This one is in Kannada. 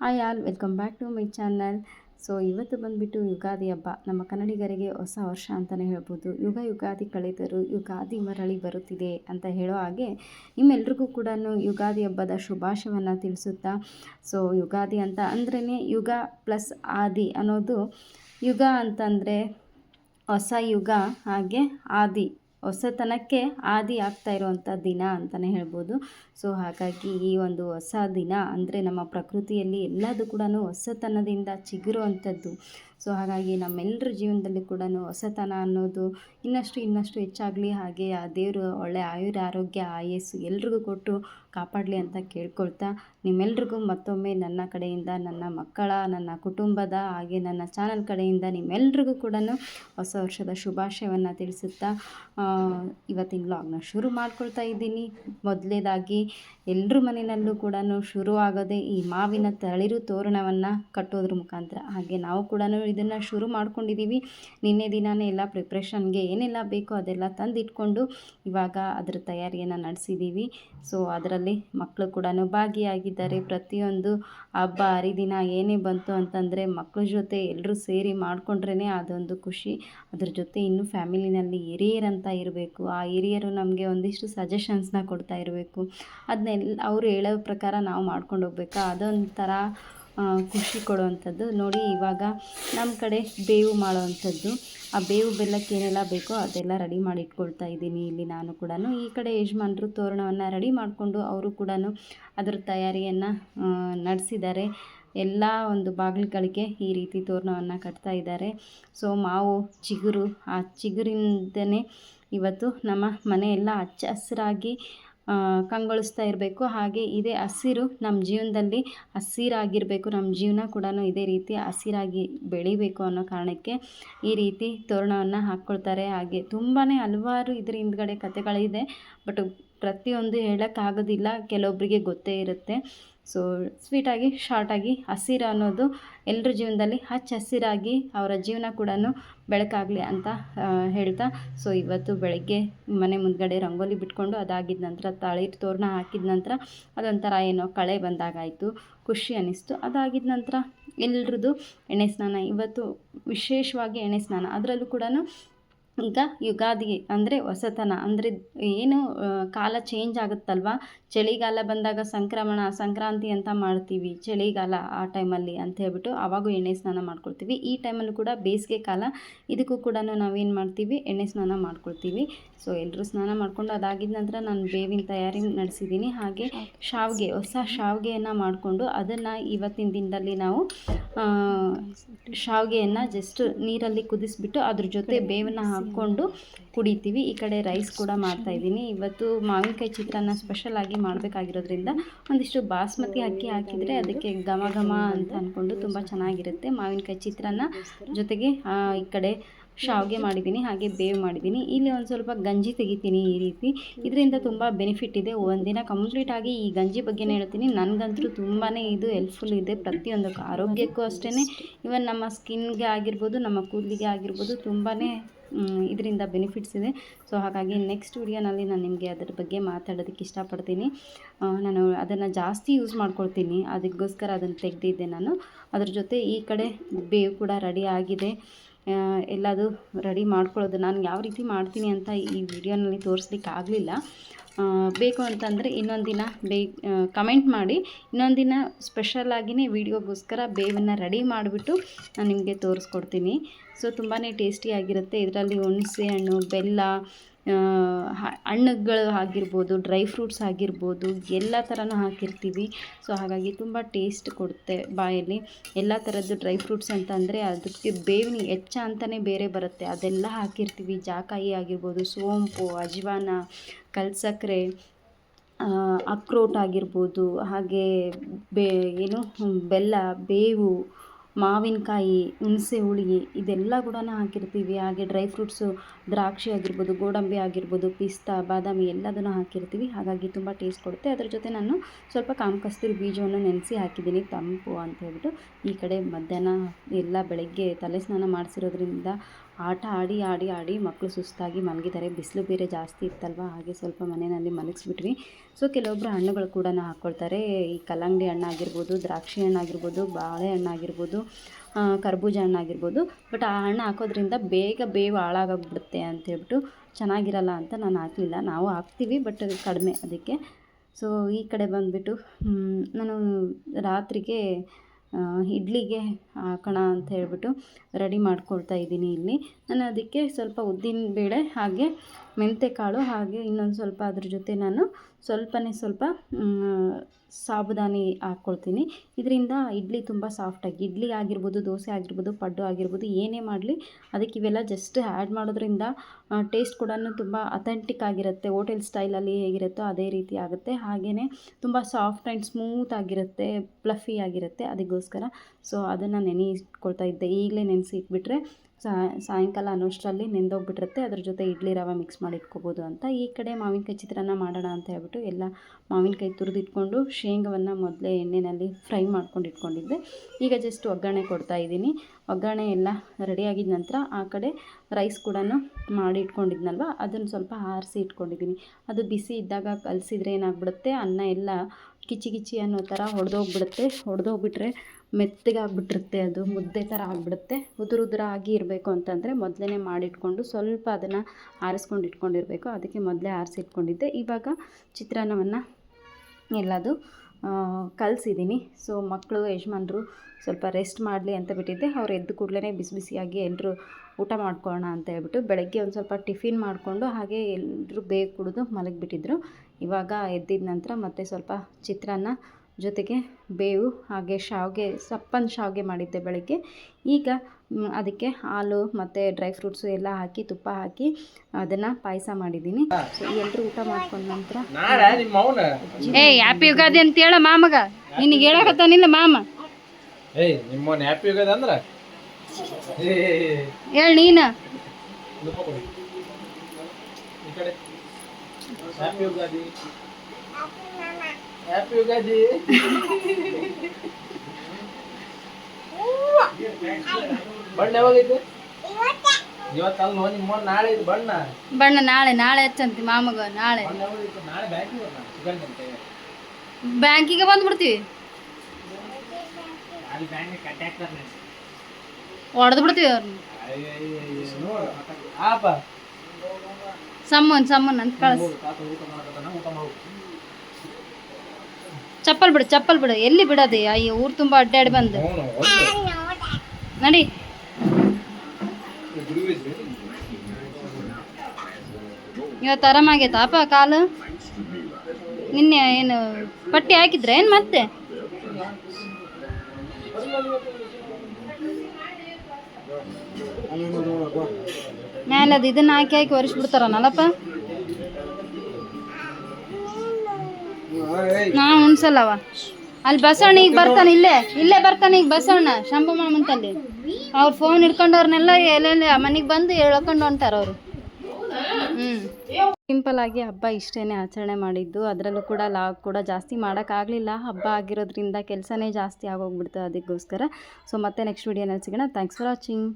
Hi all welcome back to my channel so ಇವತ್ತು ಬಂದುಬಿಟ್ಟು ಯುಗಾದಿ ಹಬ್ಬ. ನಮ್ಮ ಕನ್ನಡಿಗರಿಗೆ ಹೊಸ ವರ್ಷ ಅಂತಲೇ ಹೇಳ್ಬೋದು. ಯುಗ ಯುಗಾದಿ ಕಳೆದರೂ ಯುಗಾದಿ ಮರಳಿ ಬರುತ್ತಿದೆ ಅಂತ ಹೇಳೋ ಹಾಗೆ ನಿಮ್ಮೆಲ್ರಿಗೂ ಕೂಡ ಯುಗಾದಿ ಹಬ್ಬದ ಶುಭಾಶಯವನ್ನು ತಿಳಿಸುತ್ತಾ ಸೊ ಯುಗಾದಿ ಅಂತ ಅಂದ್ರೇ ಯುಗ ಪ್ಲಸ್ ಆದಿ ಅನ್ನೋದು ಯುಗ ಅಂತಂದರೆ ಹೊಸ ಯುಗ, ಹಾಗೆ ಆದಿ, ಹೊಸತನಕ್ಕೆ ಆದಿ ಆಗ್ತಾ ಇರುವಂಥ ದಿನ ಅಂತಲೇ ಹೇಳ್ಬೋದು. ಸೊ ಹಾಗಾಗಿ ಈ ಒಂದು ಹೊಸ ದಿನ ಅಂದರೆ ನಮ್ಮ ಪ್ರಕೃತಿಯಲ್ಲಿ ಎಲ್ಲದೂ ಕೂಡ ಹೊಸತನದಿಂದ ಚಿಗುರುವಂಥದ್ದು. ಸೊ ಹಾಗಾಗಿ ನಮ್ಮೆಲ್ಲರ ಜೀವನದಲ್ಲಿ ಕೂಡ ಹೊಸತನ ಅನ್ನೋದು ಇನ್ನಷ್ಟು ಇನ್ನಷ್ಟು ಹೆಚ್ಚಾಗಲಿ ಹಾಗೆ ಆ ದೇವರು ಒಳ್ಳೆಯ ಆಯುರ ಆರೋಗ್ಯ ಆಯಸ್ಸು ಎಲ್ರಿಗೂ ಕೊಟ್ಟು ಕಾಪಾಡಲಿ ಅಂತ ಕೇಳ್ಕೊಳ್ತಾ ನಿಮ್ಮೆಲ್ರಿಗೂ ಮತ್ತೊಮ್ಮೆ ನನ್ನ ಕಡೆಯಿಂದ ನನ್ನ ಮಕ್ಕಳ, ನನ್ನ ಕುಟುಂಬದ ಹಾಗೆ ನನ್ನ ಚಾನಲ್ ಕಡೆಯಿಂದ ನಿಮ್ಮೆಲ್ರಿಗೂ ಕೂಡ ಹೊಸ ವರ್ಷದ ಶುಭಾಶಯವನ್ನು ತಿಳಿಸುತ್ತಾ ಇವತ್ತಿನ ವ್ಲಾಗ್ನ ಶುರು ಮಾಡ್ಕೊಳ್ತಾ ಇದ್ದೀನಿ. ಮೊದಲೇದಾಗಿ ಎಲ್ಲರ ಮನೆಯಲ್ಲೂ ಕೂಡ ಶುರು ಆಗೋದೆ ಈ ಮಾವಿನ ತಳಿರು ತೋರಣವನ್ನು ಕಟ್ಟೋದ್ರ ಮುಖಾಂತರ. ಹಾಗೆ ನಾವು ಕೂಡ ಇದನ್ನು ಶುರು ಮಾಡ್ಕೊಂಡಿದ್ದೀವಿ ನಿನ್ನೆ ದಿನವೇ ಎಲ್ಲ ಪ್ರಿಪ್ರೇಷನ್ಗೆ ಏನೆಲ್ಲ ಬೇಕೋ ಅದೆಲ್ಲ ತಂದಿಟ್ಕೊಂಡು ಇವಾಗ ಅದರ ತಯಾರಿಯನ್ನು ನಡೆಸಿದ್ದೀವಿ ಸೊ ಅದರಲ್ಲಿ ಮಕ್ಕಳು ಕೂಡ ಭಾಗಿಯಾಗಿದ್ದಾರೆ. ಪ್ರತಿಯೊಂದು ಹಬ್ಬ, ಹರಿದಿನ ಏನೇ ಬಂತು ಅಂತಂದರೆ ಮಕ್ಕಳ ಜೊತೆ ಎಲ್ಲರೂ ಸೇರಿ ಮಾಡಿಕೊಂಡ್ರೇ ಅದೊಂದು ಖುಷಿ. ಅದ್ರ ಜೊತೆ ಇನ್ನೂ ಫ್ಯಾಮಿಲಿನಲ್ಲಿ ಹಿರಿಯರಂತ ಇರಬೇಕು. ಆ ಹಿರಿಯರು ನಮಗೆ ಒಂದಿಷ್ಟು ಸಜೆಷನ್ಸ್ನ ಕೊಡ್ತಾ ಇರಬೇಕು. ಅದನ್ನೆಲ್ಲ ಅವರು ಹೇಳೋ ಪ್ರಕಾರ ನಾವು ಮಾಡ್ಕೊಂಡು ಹೋಗ್ಬೇಕಾ? ಅದೊಂಥರ ಖುಷಿ ಕೊಡುವಂಥದ್ದು. ನೋಡಿ, ಇವಾಗ ನಮ್ಮ ಕಡೆ ಬೇವು ಮಾಡೋವಂಥದ್ದು ಆ ಬೇವು ಬೆಲ್ಲಕ್ಕೆ ಏನೆಲ್ಲ ಬೇಕೋ ಅದೆಲ್ಲ ರೆಡಿ ಮಾಡಿ ಇಟ್ಕೊಳ್ತಾ ಇದ್ದೀನಿ ಇಲ್ಲಿ ನಾನು ಕೂಡ ಈ ಕಡೆ ಯಜಮಾನರು ತೋರಣವನ್ನು ರೆಡಿ ಮಾಡಿಕೊಂಡು ಅವರು ಕೂಡ ಅದರ ತಯಾರಿಯನ್ನು ನಡೆಸಿದ್ದಾರೆ. ಎಲ್ಲ ಒಂದು ಬಾಗಿಲುಗಳಿಗೆ ಈ ರೀತಿ ತೋರಣವನ್ನು ಕಟ್ತಾ ಇದ್ದಾರೆ. ಸೊ, ಮಾವು, ಚಿಗುರು, ಆ ಚಿಗುರಿಂದನೇ ಇವತ್ತು ನಮ್ಮ ಮನೆಯೆಲ್ಲ ಹಚ್ಚ ಹಸಿರಾಗಿ ಕಂಗೊಳಿಸ್ತಾ ಇರಬೇಕು. ಹಾಗೆ ಇದೇ ಹಸಿರು ನಮ್ಮ ಜೀವನದಲ್ಲಿ ಹಸಿರಾಗಿರಬೇಕು. ನಮ್ಮ ಜೀವನ ಕೂಡ ಇದೇ ರೀತಿ ಹಸಿರಾಗಿ ಬೆಳಿಬೇಕು ಅನ್ನೋ ಕಾರಣಕ್ಕೆ ಈ ರೀತಿ ತೋರಣವನ್ನು ಹಾಕ್ಕೊಳ್ತಾರೆ ಹಾಗೆ ತುಂಬಾ ಹಲವಾರು ಇದ್ರ ಹಿಂದ್ಗಡೆ ಕಥೆಗಳಿದೆ. ಬಟ್ ಪ್ರತಿಯೊಂದು ಹೇಳೋಕ್ಕಾಗೋದಿಲ್ಲ ಕೆಲವೊಬ್ಬರಿಗೆ ಗೊತ್ತೇ ಇರುತ್ತೆ. ಸೊ ಸ್ವೀಟಾಗಿ ಶಾರ್ಟಾಗಿ ಹಸಿರು ಅನ್ನೋದು ಎಲ್ಲರ ಜೀವನದಲ್ಲಿ ಹಚ್ಚ ಹಸಿರಾಗಿ ಅವರ ಜೀವನ ಕೂಡ ಬೆಳಕಾಗಲಿ ಅಂತ ಹೇಳ್ತಾ ಸೊ ಇವತ್ತು ಬೆಳಗ್ಗೆ ಮನೆ ಮುಂದ್ಗಡೆ ರಂಗೋಲಿ ಬಿಟ್ಕೊಂಡು ಅದಾಗಿದ್ದ ನಂತರ ತಳಿ ತೋರಣ ಹಾಕಿದ ನಂತರ ಅದೊಂಥರ ಏನೋ ಕಳೆ ಬಂದಾಗಾಯಿತು, ಖುಷಿ ಅನ್ನಿಸ್ತು ಅದಾಗಿದ ನಂತರ ಎಲ್ರದ್ದು ಎಣ್ಣೆ ಸ್ನಾನ, ಇವತ್ತು ವಿಶೇಷವಾಗಿ ಎಣ್ಣೆ ಸ್ನಾನ. ಅದರಲ್ಲೂ ಕೂಡ ಈಗ ಯುಗಾದಿ ಅಂದರೆ ಹೊಸತನ ಅಂದರೆ ಏನು ಕಾಲ ಚೇಂಜ್ ಆಗುತ್ತಲ್ವ? ಚಳಿಗಾಲ ಬಂದಾಗ ಸಂಕ್ರಮಣ ಸಂಕ್ರಾಂತಿ ಅಂತ ಮಾಡ್ತೀವಿ. ಚಳಿಗಾಲ ಆ ಟೈಮಲ್ಲಿ ಅಂತ ಹೇಳ್ಬಿಟ್ಟು ಆವಾಗೂ ಎಣ್ಣೆ ಸ್ನಾನ ಮಾಡ್ಕೊಳ್ತೀವಿ. ಈ ಟೈಮಲ್ಲೂ ಕೂಡ ಬೇಸಿಗೆ ಕಾಲ ಇದಕ್ಕೂ ಕೂಡ ನಾವೇನು ಮಾಡ್ತೀವಿ? ಎಣ್ಣೆ ಸ್ನಾನ ಮಾಡ್ಕೊಳ್ತೀವಿ. ಸೊ ಎಲ್ಲರೂ ಸ್ನಾನ ಮಾಡಿಕೊಂಡು ಅದಾಗಿದ ನಂತರ ನಾನು ಬೇವಿನ ತಯಾರಿ ನಡೆಸಿದ್ದೀನಿ ಹಾಗೆ ಶಾವಿಗೆ ಹೊಸ ಶಾವಿಗೆಯನ್ನು ಮಾಡಿಕೊಂಡು ಅದನ್ನು ಇವತ್ತಿನ ದಿನದಲ್ಲಿ ನಾವು ಶಾವಿಗೆಯನ್ನು ಜಸ್ಟ್ ನೀರಲ್ಲಿ ಕುದಿಸ್ಬಿಟ್ಟು ಅದ್ರ ಜೊತೆ ಬೇವನ್ನ ಹಾಕ್ಕೊಂಡು ಕುಡಿತೀವಿ. ಈ ಕಡೆ ರೈಸ್ ಕೂಡ ಮಾಡ್ತಾ ಇದ್ದೀನಿ. ಇವತ್ತು ಮಾವಿನಕಾಯಿ ಚಿತ್ರಾನ್ನ ಸ್ಪೆಷಲ್ ಆಗಿ ಮಾಡಬೇಕಾಗಿರೋದ್ರಿಂದ ಒಂದಿಷ್ಟು ಬಾಸ್ಮತಿ ಅಕ್ಕಿ ಹಾಕಿದರೆ ಅದಕ್ಕೆ ಘಮ ಘಮ ಅಂತ ಅಂದ್ಕೊಂಡು ತುಂಬ ಚೆನ್ನಾಗಿರುತ್ತೆ. ಮಾವಿನಕಾಯಿ ಚಿತ್ರಾನ್ನ ಜೊತೆಗೆ ಈ ಕಡೆ ಶಾವಿಗೆ ಮಾಡಿದ್ದೀನಿ, ಹಾಗೆ ಬೇವು ಮಾಡಿದ್ದೀನಿ. ಇಲ್ಲಿ ಒಂದು ಸ್ವಲ್ಪ ಗಂಜಿ ತೆಗಿತೀನಿ ಈ ರೀತಿ. ಇದರಿಂದ ತುಂಬ ಬೆನಿಫಿಟ್ ಇದೆ. ಒಂದಿನ ಕಂಪ್ಲೀಟಾಗಿ ಈ ಗಂಜಿ ಬಗ್ಗೆನೇ ಹೇಳ್ತೀನಿ. ನನಗಂತೂ ತುಂಬಾ ಇದು ಹೆಲ್ಪ್ಫುಲ್ ಇದೆ. ಪ್ರತಿಯೊಂದಕ್ಕೂ ಆರೋಗ್ಯಕ್ಕೂ ಅಷ್ಟೇ ಇವನ್ ನಮ್ಮ ಸ್ಕಿನ್ಗೆ ಆಗಿರ್ಬೋದು, ನಮ್ಮ ಕೂದಲಿಗೆ ಆಗಿರ್ಬೋದು ತುಂಬಾ ಇದರಿಂದ ಬೆನಿಫಿಟ್ಸ್ ಇದೆ. ಸೊ ಹಾಗಾಗಿ ನೆಕ್ಸ್ಟ್ ವಿಡಿಯೋನಲ್ಲಿ ನಾನು ನಿಮಗೆ ಅದರ ಬಗ್ಗೆ ಮಾತಾಡೋದಕ್ಕೆ ಇಷ್ಟಪಡ್ತೀನಿ. ನಾನು ಅದನ್ನು ಜಾಸ್ತಿ ಯೂಸ್ ಮಾಡ್ಕೊಳ್ತೀನಿ. ಅದಕ್ಕೋಸ್ಕರ ಅದನ್ನು ತೆಗೆದಿದ್ದೆ ನಾನು. ಅದ್ರ ಜೊತೆ ಈ ಕಡೆ ಬೇವು ಕೂಡ ರೆಡಿ ಆಗಿದೆ. ಎಲ್ಲದು ರೆಡಿ ಮಾಡ್ಕೊಳ್ಳೋದು. ನಾನು ಯಾವ ರೀತಿ ಮಾಡ್ತೀನಿ ಅಂತ ಈ ವಿಡಿಯೋನಲ್ಲಿ ತೋರಿಸ್ಲಿಕ್ಕೆ ಆಗಲಿಲ್ಲ. ಬೇಕು ಅಂತಂದರೆ ಇನ್ನೊಂದು ದಿನ ಬೇ ಕಮೆಂಟ್ ಮಾಡಿ. ಇನ್ನೊಂದು ದಿನ ಸ್ಪೆಷಲಾಗಿಯೇ ವೀಡಿಯೋಗೋಸ್ಕರ ಬೇವನ್ನು ರೆಡಿ ಮಾಡಿಬಿಟ್ಟು ನಾನು ನಿಮಗೆ ತೋರಿಸ್ಕೊಡ್ತೀನಿ. ಸೊ ತುಂಬಾ ಟೇಸ್ಟಿಯಾಗಿರುತ್ತೆ ಇದರಲ್ಲಿ ಹುಣಸೆ ಹಣ್ಣು, ಬೆಲ್ಲ ಹಣ್ಣುಗಳು ಆಗಿರ್ಬೋದು ಡ್ರೈ ಫ್ರೂಟ್ಸ್ ಆಗಿರ್ಬೋದು, ಎಲ್ಲ ಥರನೂ ಹಾಕಿರ್ತೀವಿ. ಸೊ ಹಾಗಾಗಿ ತುಂಬ ಟೇಸ್ಟ್ ಕೊಡುತ್ತೆ ಬಾಯಲ್ಲಿ. ಎಲ್ಲ ಥರದ್ದು ಡ್ರೈ ಫ್ರೂಟ್ಸ್ ಅಂತಂದರೆ ಅದಕ್ಕೆ ಬೇವಿನ ಎಚ್ಚ ಅಂತಲೇ ಬೇರೆ ಬರುತ್ತೆ. ಅದೆಲ್ಲ ಹಾಕಿರ್ತೀವಿ. ಜಾಕಾಯಿ ಆಗಿರ್ಬೋದು, ಸೋಂಪು, ಅಜ್ವಾನ ಕಲ್ಸಕ್ಕರೆ ಅಕ್ರೋಟ್ ಆಗಿರ್ಬೋದು ಹಾಗೆ ಬೇ ಏನು ಬೆಲ್ಲ ಬೇವು ಮಾವಿನಕಾಯಿ ಹುಣಸೆ ಹುಳಿ ಇದೆಲ್ಲ ಕೂಡ ಹಾಕಿರ್ತೀವಿ. ಹಾಗೆ ಡ್ರೈ ಫ್ರೂಟ್ಸು ದ್ರಾಕ್ಷಿ ಆಗಿರ್ಬೋದು ಗೋಡಂಬಿ ಆಗಿರ್ಬೋದು ಪಿಸ್ತಾ ಬಾದಾಮಿ ಎಲ್ಲದನ್ನು ಹಾಕಿರ್ತೀವಿ. ಹಾಗಾಗಿ ತುಂಬ ಟೇಸ್ಟ್ ಕೊಡುತ್ತೆ. ಅದ್ರ ಜೊತೆ ನಾನು ಸ್ವಲ್ಪ ಕಾಮಕಸ್ತೂರಿ ಬೀಜವನ್ನು ನೆನೆಸಿ ಹಾಕಿದ್ದೀನಿ ತಂಪು ಅಂತ ಹೇಳ್ಬಿಟ್ಟು. ಈ ಕಡೆ ಮಧ್ಯಾಹ್ನ ಎಲ್ಲ ಬೆಳಗ್ಗೆ ತಲೆ ಸ್ನಾನ ಮಾಡಿಸಿರೋದ್ರಿಂದ ಆಟ ಆಡಿ ಆಡಿ ಆಡಿ ಮಕ್ಕಳು ಸುಸ್ತಾಗಿ ಮಲಗಿದ್ದಾರೆ. ಬಿಸಿಲು ಬೇರೆ ಜಾಸ್ತಿ ಇತ್ತಲ್ವ? ಹಾಗೆ ಸ್ವಲ್ಪ ಮನೆಯಲ್ಲಿ ಮಲಗಿಸ್ಬಿಟ್ವಿ. ಸೊ ಕೆಲವೊಬ್ಬರು ಹಣ್ಣುಗಳು ಕೂಡ ಹಾಕ್ಕೊಳ್ತಾರೆ. ಈ ಕಲ್ಲಂಗಡಿ ಹಣ್ಣು ಆಗಿರ್ಬೋದು ದ್ರಾಕ್ಷಿ ಹಣ್ಣು ಆಗಿರ್ಬೋದು ಬಾಳೆಹಣ್ಣು ಆಗಿರ್ಬೋದು ಆ, ಕರ್ಬೂಜ ಹಣ್ಣು ಆಗಿರ್ಬೋದು. ಬಟ್ ಆ ಹಣ್ಣು ಹಾಕೋದ್ರಿಂದ ಬೇಗ ಬೇವು ಹಾಳಾಗೋಗ್ಬಿಡುತ್ತೆ ಅಂತ ಹೇಳ್ಬಿಟ್ಟು ಚೆನ್ನಾಗಿರಲ್ಲ ಅಂತ ನಾನು ಹಾಕಲಿಲ್ಲ. ನಾವು ಹಾಕ್ತೀವಿ ಬಟ್ ಕಡಿಮೆ ಅದಕ್ಕೆ. ಸೊ ಈ ಕಡೆ ಬಂದುಬಿಟ್ಟು ನಾನು ರಾತ್ರಿಗೆ ಇಡ್ಲಿಗೆ ಹಾಕೋಣ ಅಂತ ಹೇಳ್ಬಿಟ್ಟು ರೆಡಿ ಮಾಡ್ಕೊಳ್ತಾ ಇದ್ದೀನಿ ಇಲ್ಲಿ. ನಾನು ಅದಕ್ಕೆ ಸ್ವಲ್ಪ ಉದ್ದಿನ ಬೇಳೆ ಹಾಗೆ ಮೆಂತೆ ಕಾಳು ಹಾಗೆ ಇನ್ನೊಂದು ಸ್ವಲ್ಪ ಅದ್ರ ಜೊತೆ ನಾನು ಸ್ವಲ್ಪನೇ ಸ್ವಲ್ಪ ಸಾಬುದಾನಿ ಹಾಕ್ಕೊಳ್ತೀನಿ. ಇದರಿಂದ ಇಡ್ಲಿ ತುಂಬ ಸಾಫ್ಟಾಗಿ ಇಡ್ಲಿ ಆಗಿರ್ಬೋದು, ದೋಸೆ ಆಗಿರ್ಬೋದು, ಪಡ್ಡು ಆಗಿರ್ಬೋದು, ಏನೇ ಮಾಡಲಿ ಅದಕ್ಕೆ ಇವೆಲ್ಲ ಜಸ್ಟ್ ಆ್ಯಡ್ ಮಾಡೋದ್ರಿಂದ ಟೇಸ್ಟ್ ಕೂಡ ತುಂಬ ಅಥೆಂಟಿಕ್ ಆಗಿರುತ್ತೆ ಹೋಟೆಲ್ ಸ್ಟೈಲಲ್ಲಿ ಹೇಗಿರುತ್ತೋ ಅದೇ ರೀತಿ ಆಗುತ್ತೆ. ಹಾಗೆಯೇ ತುಂಬ ಸಾಫ್ಟ್ ಆ್ಯಂಡ್ ಸ್ಮೂತ್ ಆಗಿರುತ್ತೆ ಪ್ಲಫಿ ಆಗಿರುತ್ತೆ, ಅದಕ್ಕೋಸ್ಕರ. ಸೊ ಅದನ್ನು ನೆನೆ ಇಟ್ಕೊಳ್ತಾ ಇದ್ದೆ. ಈಗಲೇ ನೆನೆಸಿ ಇಟ್ಬಿಟ್ರೆ ಸಾಯಂಕಾಲ ಅನ್ನೋಷ್ಟರಲ್ಲಿ ನೆಂದೋಗ್ಬಿಟ್ಟಿರುತ್ತೆ. ಅದ್ರ ಜೊತೆ ಇಡ್ಲಿ ರವೆ ಮಿಕ್ಸ್ ಮಾಡಿ ಇಟ್ಕೋಬೋದು ಅಂತ. ಈ ಕಡೆ ಮಾವಿನಕಾಯಿ ಚಿತ್ರಾನ್ನ ಮಾಡೋಣ ಅಂತ ಹೇಳ್ಬಿಟ್ಟು ಎಲ್ಲ ಮಾವಿನಕಾಯಿ ತುರಿದು ಇಟ್ಕೊಂಡು ಶೇಂಗವನ್ನು ಮೊದಲೇ ಎಣ್ಣೆಯಲ್ಲಿ ಫ್ರೈ ಮಾಡ್ಕೊಂಡು ಇಟ್ಕೊಂಡಿದ್ದೆ ಈಗ ಜಸ್ಟ್ ಒಗ್ಗರಣೆ ಕೊಡ್ತಾ ಇದ್ದೀನಿ. ಒಗ್ಗರಣೆ ಎಲ್ಲ ರೆಡಿಯಾಗಿದ್ದ ನಂತರ ಆ ಕಡೆ ರೈಸ್ ಕೂಡ ಮಾಡಿ ಇಟ್ಕೊಂಡಿದ್ನಲ್ವ ಅದನ್ನು ಸ್ವಲ್ಪ ಆರಿಸಿ ಇಟ್ಕೊಂಡಿದ್ದೀನಿ. ಅದು ಬಿಸಿ ಇದ್ದಾಗ ಕಲಸಿದ್ರೆ ಏನಾಗ್ಬಿಡುತ್ತೆ? ಅನ್ನ ಎಲ್ಲ ಕಿಚಿ ಕಿಚಿ ಅನ್ನೋ ಥರ ಹೊಡೆದೋಗ್ಬಿಡುತ್ತೆ ಹೊಡೆದೋಗ್ಬಿಟ್ರೆ ಮೆತ್ತಗಾಗ್ಬಿಟ್ಟಿರುತ್ತೆ ಅದು, ಮುದ್ದೆ ಥರ ಆಗಿಬಿಡುತ್ತೆ. ಉದುರು ಉದುರು ಆಗಿ ಇರಬೇಕು ಅಂತಂದರೆ ಮೊದಲೇ ಮಾಡಿಟ್ಕೊಂಡು ಸ್ವಲ್ಪ ಅದನ್ನು ಆರಿಸ್ಕೊಂಡು ಇಟ್ಕೊಂಡಿರಬೇಕು. ಅದಕ್ಕೆ ಮೊದಲೇ ಆರಿಸಿ ಇಟ್ಕೊಂಡಿದ್ದೆ. ಇವಾಗ ಚಿತ್ರಾನ್ನವನ್ನು ಎಲ್ಲದು ಕಲಿಸಿದ್ದೀನಿ ಸೊ ಮಕ್ಕಳು ಯಜಮಾನ್ರು ಸ್ವಲ್ಪ ರೆಸ್ಟ್ ಮಾಡಲಿ ಅಂತ ಬಿಟ್ಟಿದ್ದೆ. ಅವ್ರು ಎದ್ದು ಕೂಡಲೇ ಬಿಸಿ ಬಿಸಿಯಾಗಿ ಎಲ್ಲರೂ ಊಟ ಮಾಡ್ಕೊಳ್ಳೋಣ ಅಂತ ಹೇಳ್ಬಿಟ್ಟು ಬೆಳಗ್ಗೆ ಒಂದು ಸ್ವಲ್ಪ ಟಿಫಿನ್ ಮಾಡಿಕೊಂಡು ಹಾಗೆ ಎಲ್ಲರೂ ಬೇಗ ಕುಡಿದು ಮಲಗಿಬಿಟ್ಟಿದ್ರು. ಇವಾಗ ಎದ್ದಿದ ನಂತರ ಮತ್ತೆ ಸ್ವಲ್ಪ ಚಿತ್ರಾನ್ನ ಜೊತೆಗೆ ಬೇವು ಹಾಗೆ ಶಾವಿಗೆ ಸಪ್ಪನ ಶಾವಿಗೆ ಮಾಡಿದ್ದೆ ಬೆಳಗ್ಗೆ. ಈಗ ಅದಕ್ಕೆ ಹಾಲು ಮತ್ತು ಡ್ರೈ ಫ್ರೂಟ್ಸು ಎಲ್ಲ ಹಾಕಿ ತುಪ್ಪ ಹಾಕಿ ಅದನ್ನು ಪಾಯಸ ಮಾಡಿದ್ದೀನಿ. ಸೊ ಎಲ್ಲರೂ ಊಟ ಮಾಡ್ಕೊಂಡ ನಂತರ ಏ ಹ್ಯಾಪಿ ಯುಗಾದಿ ಅಂತ ಹೇಳ ಮಾಮಗ ನಿನಗೆ ಹೇಳಕತ್ತಾನಿಲ್ಲ ಮಾಮ? ಏಯ್ ಹ್ಯಾಪಿ ಯುಗಾದಿ ಅಂದ್ರ? ಹೇಳಿ ನೀನು. ಹ್ಯಾಪಿ ಯುಗಾದಿ. ಹ್ಯಾಪಿ ಯುಗಾದಿ ಬಣ್ಣ ಯಾವಾಗೈತೆ? ಇವತ್ತಲ್ಲ ನಿಮ್ಮ ನಾಳೆ ಇದು ಬಣ್ಣ. ಬಣ್ಣ ನಾಳೆ ನಾಳೆ ಹಚ್ಚಂತಿ ಮಾಮಗ ನಾಳೆ. ಬಣ್ಣ ಯಾವಾಗೈತೆ? ನಾಳೆ ಬ್ಯಾಂಕಿಗೆ ಬಂದ್ಬಿಡ್ತೀವಿ. ಹೊಡೆದು ಬಿಡ್ತೀವಿ ಅವ್ರನ್ನ ನೋಡು ಸಮ್ಮನ್ ಸಮ್ಮನ್ ಅಂತ ಕಳ್ಸ ತಾತ ಊಟ ಮಾಡಕತ್ತಾನ ಊಟ ಮಾಡು ಚಪ್ಪಲ್ ಬಿಡು ಚಪ್ಪಲ್ ಬಿಡು. ಎಲ್ಲಿ ಬಿಡದೆ? ಅಯ್ಯೋ ಊರು ತುಂಬ ಅಡ್ಡಾಡಿ ಬಂದು. ನಡಿ. ಇವತ್ತು ಆರಾಮಾಗೈತಾಪ ಕಾಲು? ನಿನ್ನೆ ಏನು ಪಟ್ಟಿ ಹಾಕಿದ್ರೆ? ಏನು ಮತ್ತೆ? ಮೇಲೆ ಅದು ಇದನ್ನ ಹಾಕಿ ಹಾಕಿ ಒರೆಸ್ಬಿಡ್ತಾರನಲ್ಲಪ್ಪ? ನಾ ಉಣ್ಸಲ್ಲವ. ಅಲ್ಲಿ ಬಸವಣ್ಣ ಈಗ ಬರ್ತಾನೆ ಇಲ್ಲೇ ಇಲ್ಲೇ ಬರ್ತಾನೆ ಈಗ ಬಸವಣ್ಣ, ಶಂಭು ಮಾಮಂತಲ್ಲಿ. ಅವ್ರ ಫೋನ್ ಹಿಡ್ಕೊಂಡವ್ರನ್ನೆಲ್ಲ ಎಲ್ಲೆಲ್ಲ ಮನೆಗೆ ಬಂದು ಹೇಳ್ಕೊಂಡು ಹೊಂಟಾರ ಅವರು. ಹ್ಞೂ ಸಿಂಪಲ್ ಆಗಿ ಹಬ್ಬ ಇಷ್ಟೇನೆ ಆಚರಣೆ ಮಾಡಿದ್ದು. ಅದರಲ್ಲೂ ಕೂಡ ಲಾಗ್ ಕೂಡ ಜಾಸ್ತಿ ಮಾಡೋಕ್ಕಾಗಲಿಲ್ಲ ಹಬ್ಬ ಆಗಿರೋದ್ರಿಂದ ಕೆಲಸನೇ ಜಾಸ್ತಿ ಆಗೋಗ್ಬಿಡ್ತು ಅದಕ್ಕೋಸ್ಕರ. ಸೊ ಮತ್ತೆ ನೆಕ್ಸ್ಟ್ ವಿಡಿಯೋನಲ್ಲಿ ಸಿಗೋಣ. Thanks for watching